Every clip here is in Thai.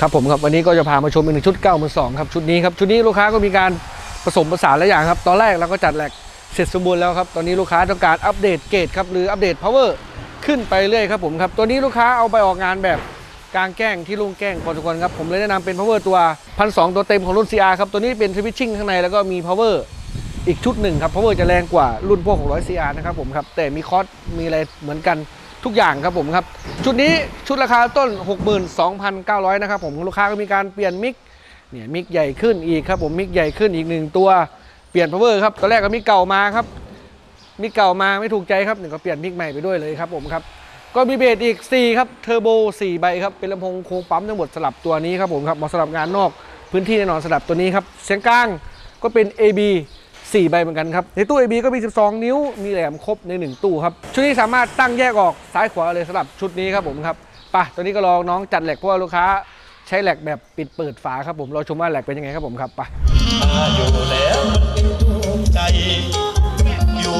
ครับผมครับวันนี้ก็จะพามาชมอีกหนึ่งชุด9ก้ามือสองครับชุดนี้ครับชุดนี้ลูกค้าก็มีการผสมผสานหลายอย่างครับ ตอนแรกเราก็จัดแหลกเสร็จสมบูรณ์แล้วครับ ตอนนี้ลูกค้าต้องการอัปเดตเกรดครับหรืออัปเดต power ขึ้นไปเรื่อยครับผมครับตัวนี้ลูกค้าเอาไปออกงานแบบกลางแกล้งที่ลุงแกล้งพอสมควรครับผมเลยแนะนำเป็น power ตัวพันสตัวเต็มของรุ่น CR ครับตัวนี้เป็นสวิตชิ่งข้างในแล้วก็มี power อีกชุดหนึ่งครับ power จะแรงกว่ารุ่นพวก600 CR นะครับผมครับแต่มีคอสมีอะไรเหมือนกัน ทุกอย่างครับผมครับ ชุดนี้ชุดราคาต้น 62,900 นะครับผมลูกค้าก็มีการเปลี่ยนมิกเนี่ยมิกใหญ่ขึ้นอีกครับผมมิกใหญ่ขึ้นอีกหนึ่งตัวเปลี่ยน power ครับตอนแรกก็มิกเก่ามาครับมิกเก่ามาไม่ถูกใจครับหนึ่งก็เปลี่ยนมิกใหม่ไปด้วยเลยครับผมครับก็มีเบสอีก 4 ครับเทอร์โบ4ใบครับเป็นลำโพงโค้งปั๊มทั้งหมดสลับตัวนี้ครับผมครับเหมาะสำหรับงานนอกพื้นที่แน่นอนสลับตัวนี้ครับเสียงกลางก็เป็น AB 4 ใบเหมือนกันครับ ในตู้ AB ก็มี 12 นิ้ว มีแหลมครบใน 1 ตู้ครับ ชุดนี้สามารถตั้งแยกออกซ้ายขวาเลยสำหรับชุดนี้ครับผมครับปะตัวนี้ก็ลองน้องจัดแหลกเพราะว่าลูกค้าใช้แหลกแบบปิดเปิดฝาครับผมเราชมว่าแหลกเป็นยังไงครับผมครับไปมาอยู่แล้วมันเป็นดวงใจอยู่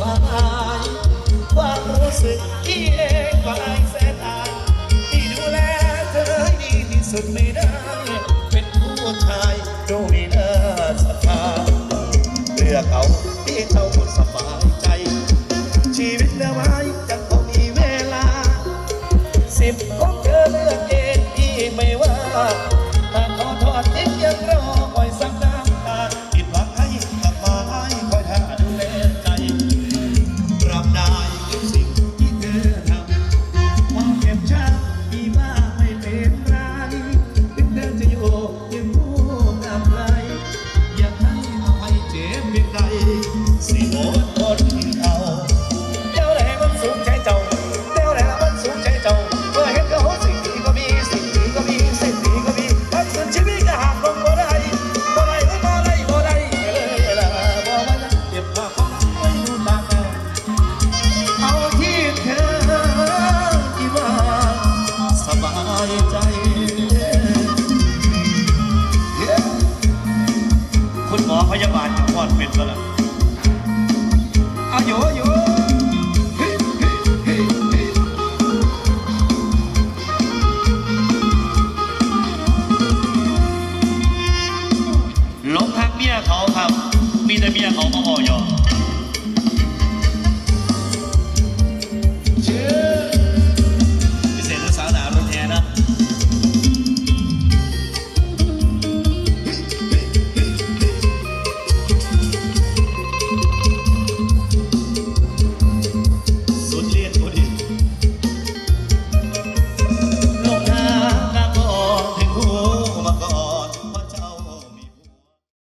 ความหมายความรู้สึกที่เองฝ่ายแสนอายที่ดูแลเธอดีที่สุดไม่ได้ เป็นผู้ชายโดยเธาเลื อกเอาที่เขา พยาบาลจะพอดเป็นก็แล้